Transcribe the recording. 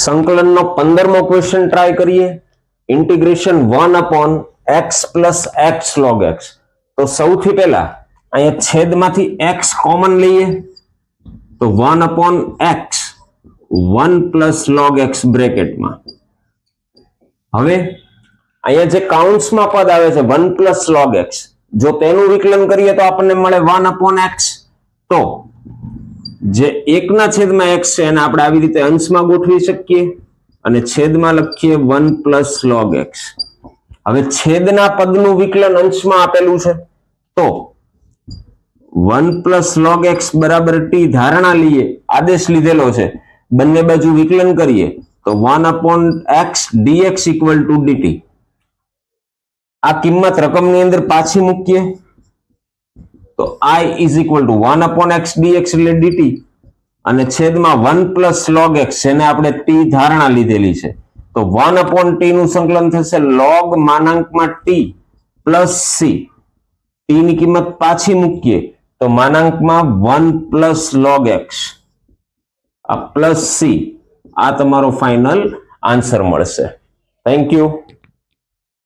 સંકલનનો પંદરમો question try કરીએ. Integration one upon x plus x log x તો સૌથી પહેલા અહીંયા છેદમાંથી એક્સ કોમન લઈએ. તો one upon x one plus log x બ્રેકેટમાં. હવે અહીંયા જે કાઉન્ટ્સમાં પદ આવે છે વન પ્લસ લોગ એક્સ જો તેનું વિકલન કરીએ તો આપણને મળે વન અપોન એક્સ તો જે એકના છેદમાં એક્સ છે એને આપણે આવી રીતે અંશમાં ગોઠવી શકીએ અને છેદમાં લખીએ વન પ્લસ લોગ એક્સ. હવે છેદના પદનું વિકલન અંશમાં આપેલું છે. તો વન પ્લસ લોગ એક્સ બરાબર ટી ધારણા લઈએ, આદેશ લીધેલો છે. બંને બાજુ વિકલન કરીએ, તો one upon x dx equal to dt આ કિંમત રકમની અંદર પાછી મૂકીએ. તો i is equal to one upon x dx એટલે ડીટી અને છેદમાં વન પ્લસ લોગ એક્સ જેને આપણે ટી ધારણા લીધેલી છે. તો વન અપોન ટી નું સંકલન થશે લોગ માનાંકમાં ટી પ્લસ સી ટી ની કિંમત પાછી મૂકીએ તો માનાંકમાં વન પ્લસ લોગ એક્સ આ પ્લસ સી આ તમારો ફાઇનલ આન્સર મળશે. Thank you